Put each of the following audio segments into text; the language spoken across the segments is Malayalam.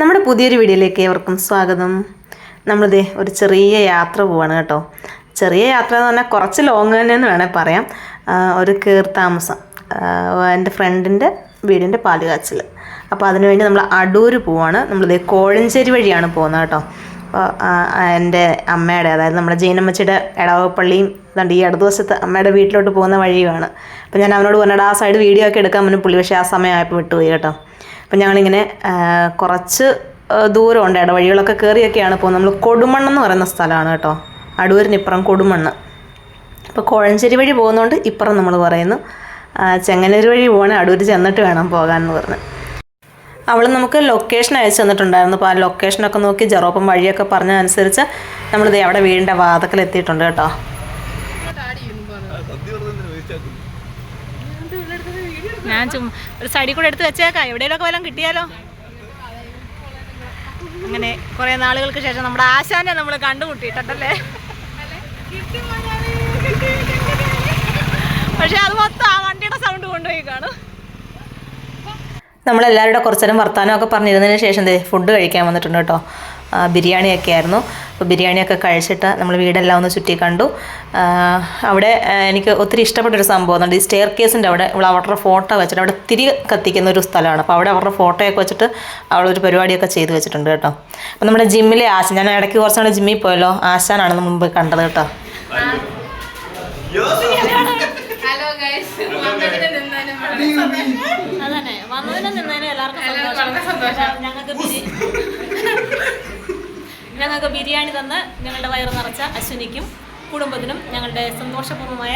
നമ്മുടെ പുതിയൊരു വീഡിയോയിലേക്ക് ഏവർക്കും സ്വാഗതം. നമ്മളിതേ ഒരു ചെറിയ യാത്ര പോവാണ് കേട്ടോ. ചെറിയ യാത്ര എന്ന് പറഞ്ഞാൽ കുറച്ച് ലോങ് തന്നെ എന്ന് വേണേൽ പറയാം. ഒരു കീർ താമസം എന്റെ ഫ്രണ്ടിന്റെ വീടിന്റെ പാലുകാച്ചിൽ. അപ്പോൾ അതിനുവേണ്ടി നമ്മൾ അടൂർ പോവാണ്. നമ്മളിതേ കോഴഞ്ചേരി വഴിയാണ് പോകുന്നത് കേട്ടോ. അപ്പോൾ എന്റെ അമ്മയുടെ അതായത് നമ്മുടെ ജൈനമ്മച്ചിയുടെ ഇടവപ്പള്ളിയും അതുകൊണ്ട് ഈ ഇടതുവശത്ത് അമ്മയുടെ വീട്ടിലോട്ട് പോകുന്ന വഴിയുമാണ്. അപ്പോൾ ഞാൻ അവനോട് പറഞ്ഞിട്ട് ആ സൈഡ് വീഡിയോ ഒക്കെ എടുക്കാൻ മുന്നേ പുള്ളി പക്ഷേ ആ സമയമായപ്പോൾ വിട്ടുപോയി കേട്ടോ. അപ്പം ഞങ്ങളിങ്ങനെ കുറച്ച് ദൂരമുണ്ട് ഇടവഴികളൊക്കെ കയറിയൊക്കെയാണ് പോകുന്നത്. നമ്മൾ കൊടുമണ്ണെന്ന് പറയുന്ന സ്ഥലമാണ് കേട്ടോ. അടൂരിനിപ്പുറം കൊടുമണ്ണ്. അപ്പോൾ കോഴഞ്ചേരി വഴി പോകുന്നതുകൊണ്ട് ഇപ്പുറം നമ്മൾ പറയുന്നു. ചെങ്ങന്നൂർ വഴി പോകണേ അടൂർ ചെന്നിട്ട് വേണം പോകാമെന്ന് പറഞ്ഞ്. അവൾ നമുക്ക് ലൊക്കേഷൻ അയച്ചു തന്നിട്ടുണ്ടായിരുന്നു. അപ്പോൾ ആ ലൊക്കേഷനൊക്കെ നോക്കി ജെറോപ്പം വഴിയൊക്കെ പറഞ്ഞതനുസരിച്ച് നമ്മളിത് അവിടെ വീടിന്റെ വാതക്കൽ എത്തിയിട്ടുണ്ട് കേട്ടോ. ഞാൻ ചും ഒരു സൈഡിൽ കൂടെ എടുത്ത് വെച്ചേക്കാം. എവിടെയെങ്കിലുമൊക്കെ വല്ലതും കിട്ടിയാലോ? അങ്ങനെ കുറെ നാളുകൾക്ക് ശേഷം നമ്മുടെ ആശാനെ നമ്മൾ കണ്ടുമുട്ടിയിട്ടുണ്ടല്ലേ? പക്ഷെ അത് മൊത്തം ആ വണ്ടിയുടെ സൗണ്ട് കൊണ്ടുപോയി കാണും. നമ്മളെല്ലാവരുടെ കുറച്ചേരം വർത്തമാനമൊക്കെ പറഞ്ഞിരുന്നതിന് ശേഷം ഫുഡ് കഴിക്കാൻ വന്നിട്ടുണ്ട് കേട്ടോ. ബിരിയാണിയൊക്കെ ആയിരുന്നു. അപ്പോൾ ബിരിയാണിയൊക്കെ കഴിച്ചിട്ട് നമ്മൾ വീടെല്ലാം ഒന്ന് ചുറ്റി കണ്ടു. അവിടെ എനിക്ക് ഒത്തിരി ഇഷ്ടപ്പെട്ട ഒരു സംഭവം ഈ സ്റ്റെയർ കേസിന്റെ അവിടെ ഇവിടെ അവരുടെ ഫോട്ടോ വെച്ചിട്ട് അവിടെ തിരി കത്തിക്കുന്ന ഒരു സ്ഥലമാണ്. അപ്പോൾ അവിടെ അവരുടെ ഫോട്ടോയൊക്കെ വെച്ചിട്ട് അവളൊരു പരിപാടിയൊക്കെ ചെയ്തു വെച്ചിട്ടുണ്ട് കേട്ടോ. അപ്പോൾ നമ്മുടെ ജിമ്മിലെ ആശ ഞാൻ ഇടയ്ക്ക് കുറച്ചാണ് ജിമ്മിൽ പോയല്ലോ. ആശാനാണ് മുമ്പ് കണ്ടത് കേട്ടോ. ഹലോ ഗൈസ് വന്നതിന് നിന്നതിന് അതന്നെ. വന്നതിനും നിന്നതിനും എല്ലാവർക്കും വളരെ സന്തോഷം. ഞങ്ങൾക്ക് ഞങ്ങൾക്ക് ബിരിയാണി തന്ന് ഞങ്ങളുടെ വയറ് നിറച്ച അശ്വിനിക്കും കുടുംബത്തിനും ഞങ്ങളുടെ സന്തോഷപൂർവമായ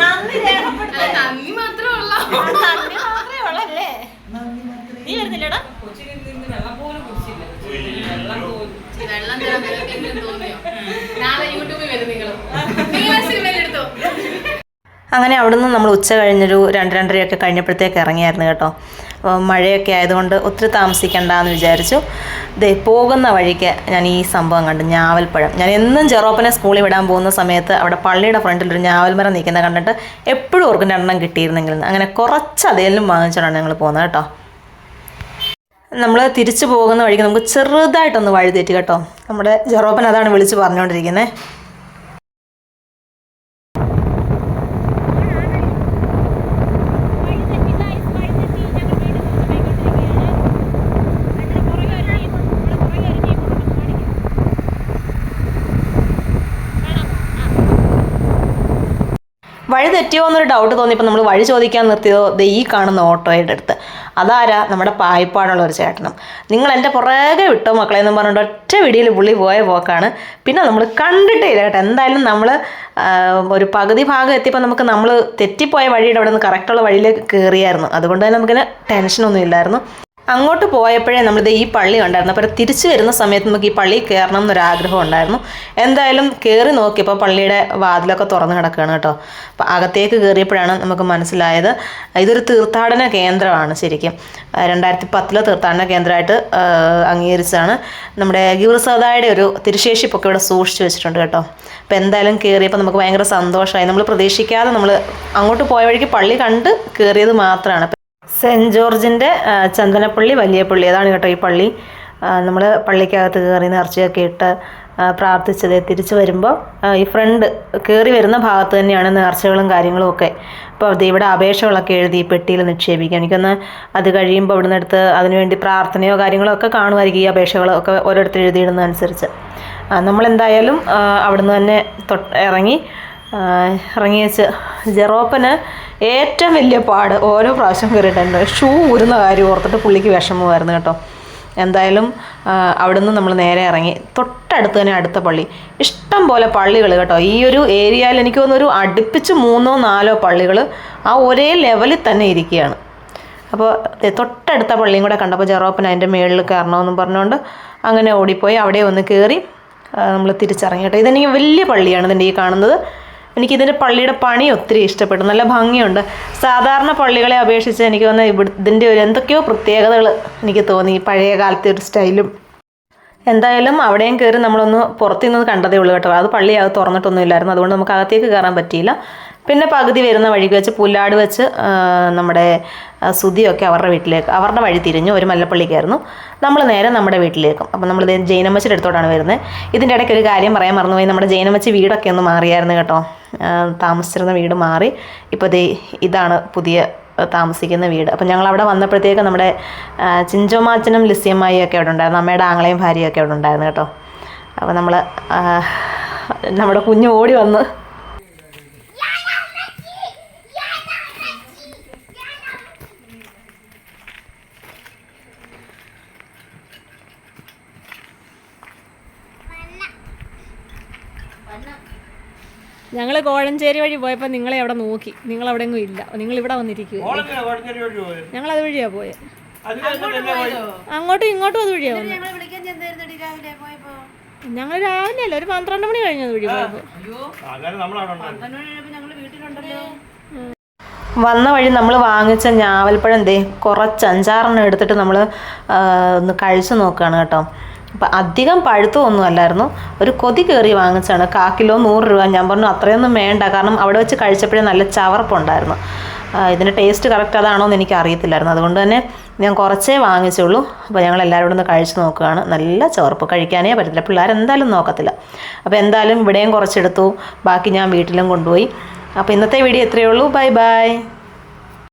നന്ദി രേഖപ്പെടുത്താൻ നന്ദി മാത്രമേ ഉള്ളൂ. നന്ദി മാത്രമേ ഉള്ളല്ലേ നീ വരുന്നില്ലടാ? വെള്ളം തരാൻ തോന്നിയോ? നാളെ യൂട്യൂബിൽ വരും എടുത്തോ അങ്ങനെ അവിടുന്ന് നമ്മൾ ഉച്ച കഴിഞ്ഞൊരു രണ്ട് രണ്ടരയൊക്കെ കഴിഞ്ഞപ്പോഴത്തേക്ക് ഇറങ്ങിയായിരുന്നു കേട്ടോ. മഴയൊക്കെ ആയതുകൊണ്ട് ഒത്തിരി താമസിക്കണ്ടെന്ന് വിചാരിച്ചു. ദേ പോകുന്ന വഴിക്ക് ഞാൻ ഈ സംഭവം കണ്ടു ഞാവൽപ്പഴം. ഞാൻ എന്നും ജെറോപ്പനെ സ്കൂളിൽ വിടാൻ പോകുന്ന സമയത്ത് അവിടെ പള്ളിയുടെ ഫ്രണ്ടിൽ ഒരു ഞാവൽമരം നിൽക്കുന്ന കണ്ടിട്ട് എപ്പോഴും ഓർക്കും രണ്ടെണ്ണം കിട്ടിയിരുന്നെങ്കിൽ അങ്ങനെ കുറച്ച് അതേലും വാങ്ങിച്ചാണ് ഞങ്ങൾ പോകുന്നത് കേട്ടോ. നമ്മൾ തിരിച്ചു പോകുന്ന വഴിക്ക് നമുക്ക് ചെറുതായിട്ടൊന്ന് വഴി തെറ്റി കേട്ടോ. നമ്മുടെ ജെറോപ്പൻ അതാണ് വിളിച്ച് പറഞ്ഞുകൊണ്ടിരിക്കുന്നത്. വഴി തെറ്റിയോ എന്നൊരു ഡൗട്ട് തോന്നിയപ്പോൾ നമ്മൾ വഴി ചോദിക്കാൻ നിർത്തിയതോ ദേ ഈ കാണുന്ന ഓട്ടോയുടെ അടുത്ത്. അതാരാ? നമ്മുടെ പായ്പാടുള്ള ഒരു ചേട്ടനും. നിങ്ങൾ എന്റെ പുറകെ വിട്ടോ മക്കളെ എന്ന് പറഞ്ഞുകൊണ്ട് ഒറ്റ വിടിയിൽ പുള്ളി പോയ പോക്കാണ്. പിന്നെ നമ്മൾ കണ്ടിട്ടേ ഇല്ല കേട്ടോ. എന്തായാലും നമ്മൾ ഒരു പകുതി ഭാഗം എത്തിയപ്പോൾ നമുക്ക് നമ്മൾ തെറ്റിപ്പോയ വഴിയുടെ അവിടെ നിന്ന് കറക്റ്റുള്ള വഴിയിലേക്ക് കയറിയായിരുന്നു അതുകൊണ്ട് തന്നെ നമുക്കിന് ടെൻഷനൊന്നും ഇല്ലായിരുന്നു. അങ്ങോട്ട് പോയപ്പോഴേ നമ്മളിത് ഈ പള്ളി ഉണ്ടായിരുന്നു അപ്പോൾ തിരിച്ചു വരുന്ന സമയത്ത് നമുക്ക് ഈ പള്ളി കയറണം എന്നൊരു ആഗ്രഹം ഉണ്ടായിരുന്നു. എന്തായാലും കയറി നോക്കിയപ്പോൾ പള്ളിയുടെ വാതിലൊക്കെ തുറന്ന് കിടക്കുകയാണ് കേട്ടോ. അപ്പോൾ അകത്തേക്ക് കയറിയപ്പോഴാണ് നമുക്ക് മനസ്സിലായത്. ഇതൊരു തീർത്ഥാടന കേന്ദ്രമാണ് ശരിക്കും. രണ്ടായിരത്തി പത്തിലെ തീർത്ഥാടന കേന്ദ്രമായിട്ട് അംഗീകരിച്ചാണ് നമ്മുടെ ഗീർസദായുടെ ഒരു തിരുശേഷിപ്പൊക്കെ ഇവിടെ സൂക്ഷിച്ചു വെച്ചിട്ടുണ്ട് കേട്ടോ. അപ്പോൾ എന്തായാലും കയറിയപ്പോൾ നമുക്ക് ഭയങ്കര സന്തോഷമായി. നമ്മൾ പ്രതീക്ഷിക്കാതെ നമ്മൾ അങ്ങോട്ട് പോയ വഴിക്ക് പള്ളി കണ്ട് കയറിയത് മാത്രമാണ്. സെന്റ് ജോർജിന്റെ ചന്ദനപ്പള്ളി വലിയ പള്ളി അതാണ് കേട്ടോ ഈ പള്ളി. നമ്മൾ പള്ളിക്കകത്ത് കയറി നേർച്ചയൊക്കെ ഇട്ട് പ്രാർത്ഥിച്ചത്. തിരിച്ചു വരുമ്പോൾ ഈ ഫ്രണ്ട് കയറി വരുന്ന ഭാഗത്ത് തന്നെയാണ് നേർച്ചകളും കാര്യങ്ങളും ഒക്കെ. അപ്പോൾ ഇവിടെ അപേക്ഷകളൊക്കെ എഴുതി പെട്ടിയിൽ നിക്ഷേപിക്കുക. എനിക്കൊന്ന് അത് കഴിയുമ്പോൾ ഇവിടുന്ന് എടുത്ത് അതിനുവേണ്ടി പ്രാർത്ഥനയോ കാര്യങ്ങളോ ഒക്കെ കാണുമായിരിക്കും ഈ അപേക്ഷകളൊക്കെ ഓരോരുത്തർ എഴുതിയിടുന്നതനുസരിച്ച് നമ്മളെന്തായാലും അവിടുന്ന് തന്നെ തൊട്ട് ഇറങ്ങി ആ, ഇറങ്ങി വെച്ച്. ജെറോപ്പന് ഏറ്റവും വലിയ പാട് ഓരോ പ്രാവശ്യം കയറിയിട്ടുണ്ട് ഷൂ ഊരുന്ന കാര്യം ഓർത്തിട്ട് പുള്ളിക്ക് വിഷമമായിരുന്നു കേട്ടോ. എന്തായാലും അവിടുന്ന് നമ്മൾ നേരെ ഇറങ്ങി. തൊട്ടടുത്ത് തന്നെ അടുത്ത പള്ളി. ഇഷ്ടം പോലെ പള്ളികൾ കേട്ടോ. ഈ ഒരു ഏരിയയിൽ എനിക്ക് തോന്നുന്നു ഒരു അടുപ്പിച്ച് മൂന്നോ നാലോ പള്ളികൾ ആ ഒരേ ലെവലിൽ തന്നെ ഇരിക്കുകയാണ്. അപ്പോൾ തൊട്ടടുത്ത പള്ളിയും കൂടെ കണ്ടപ്പോൾ ജെറോപ്പൻ അതിന്റെ മേളിൽ കയറണമെന്നും പറഞ്ഞുകൊണ്ട് അങ്ങനെ ഓടിപ്പോയി. അവിടെ ഒന്ന് കയറി നമ്മൾ തിരിച്ചിറങ്ങി കേട്ടോ. ഇതെനിക്ക് വലിയ പള്ളിയാണ് ഇതിന്റെ ഈ കാണുന്നത്. എനിക്ക് ഇതിന്റെ പള്ളിയുടെ പണി ഒത്തിരി ഇഷ്ടപ്പെട്ടു. നല്ല ഭംഗിയുണ്ട്. സാധാരണ പള്ളികളെ അപേക്ഷിച്ച് എനിക്ക് വന്ന ഇവിടെ ഇതിന്റെ ഒരു എന്തൊക്കെയോ പ്രത്യേകതകൾ എനിക്ക് തോന്നി പഴയ കാലത്തെ ഒരു സ്റ്റൈലും. എന്തായാലും അവിടെയും കയറി നമ്മളൊന്ന് പുറത്തു നിന്ന് കണ്ടതേ ഉള്ളൂ കേട്ടോ. അത് പള്ളി അത് തുറന്നിട്ടൊന്നും ഇല്ലായിരുന്നു. അതുകൊണ്ട് നമുക്ക് അകത്തേക്ക് കയറാൻ പറ്റിയില്ല. പിന്നെ പകുതി വരുന്ന വഴിക്ക് വെച്ച് പുല്ലാട് വെച്ച് നമ്മുടെ സുധിയൊക്കെ അവരുടെ വീട്ടിലേക്ക് അവരുടെ വഴി തിരിഞ്ഞു ഒരു മല്ലപ്പള്ളിക്കായിരുന്നു. നമ്മൾ നേരെ നമ്മുടെ വീട്ടിലേക്കും. അപ്പം നമ്മൾ ജൈനമ്മച്ചിയുടെ അടുത്തോട്ടാണ് വരുന്നത് ഇതിന്റെ ഇടയ്ക്ക് ഒരു കാര്യം പറയാൻ മറന്നുപോയി. നമ്മുടെ ജൈനമ്മച്ചി വീടൊക്കെ ഒന്ന് മാറിയായിരുന്നു കേട്ടോ. താമസിച്ചിരുന്ന വീട് മാറി. ഇപ്പോൾ ദേ ഇതാണ് പുതിയ താമസിക്കുന്ന വീട്. അപ്പം ഞങ്ങൾ അവിടെ വന്നപ്പോഴത്തേക്ക് നമ്മുടെ ചിഞ്ചോമാച്ചനും ലിസിയമ്മായിയും ഒക്കെ അവിടെ ഉണ്ടായിരുന്നു. അമ്മയുടെ ആങ്ങളെയും ഒക്കെ അവിടെ ഉണ്ടായിരുന്നു കേട്ടോ. അപ്പോൾ നമ്മൾ നമ്മുടെ കുഞ്ഞ് ഓടി വന്ന് ഞങ്ങൾ കോഴഞ്ചേരി വഴി പോയപ്പോൾ നിങ്ങളെ അവിടെ നോക്കി. നിങ്ങൾ അവിടെ എങ്ങും ഇല്ല നിങ്ങൾ ഇവിടെ വന്നിരിക്കുക? ഞങ്ങൾ അത് വഴിയാ പോയത്? അങ്ങോട്ടും ഇങ്ങോട്ടും അത് വഴിയാ ഞങ്ങൾ രാവിലെ അല്ല ഒരു പന്ത്രണ്ട് മണി കഴിഞ്ഞ അത് വഴി പോയപ്പോൾ. വന്ന വഴി നമ്മൾ വാങ്ങിച്ച ഞാവൽപ്പഴം എന്തേ കുറച്ച് അഞ്ചാറെണ്ണം എടുത്തിട്ട് നമ്മൾ ഒന്ന് കഴിച്ചു നോക്കുകയാണ് കേട്ടോ. അപ്പം അധികം പഴുത്തമൊന്നും അല്ലായിരുന്നു. ഒരു കൊതി കയറി വാങ്ങിച്ചാണ് കാ കിലോ നൂറ് രൂപ. ഞാൻ പറഞ്ഞു അത്രയൊന്നും വേണ്ട. കാരണം അവിടെ വെച്ച് കഴിച്ചപ്പോഴേ നല്ല ചവർപ്പുണ്ടായിരുന്നു. ആ, ഇതിന്റെ ടേസ്റ്റ് കറക്റ്റ് അതാണോ എന്ന് എനിക്ക് അറിയത്തില്ലായിരുന്നു. അതുകൊണ്ട് തന്നെ ഞാൻ കുറച്ചേ വാങ്ങിച്ചുള്ളൂ. അപ്പോൾ ഞങ്ങൾ എല്ലാവരും ഒന്ന് കഴിച്ച് നോക്കുകയാണ്. നല്ല ചവർപ്പ്. കഴിക്കാനേ പറ്റത്തില്ല. പിള്ളേരെന്തായാലും നോക്കത്തില്ല. അപ്പോൾ എന്തായാലും ഇവിടെയും കുറച്ചെടുത്തു. ബാക്കി ഞാൻ വീട്ടിലും കൊണ്ടുപോയി. അപ്പോൾ ഇന്നത്തെ വീഡിയോ എത്രയേ ഉള്ളൂ. Bye bye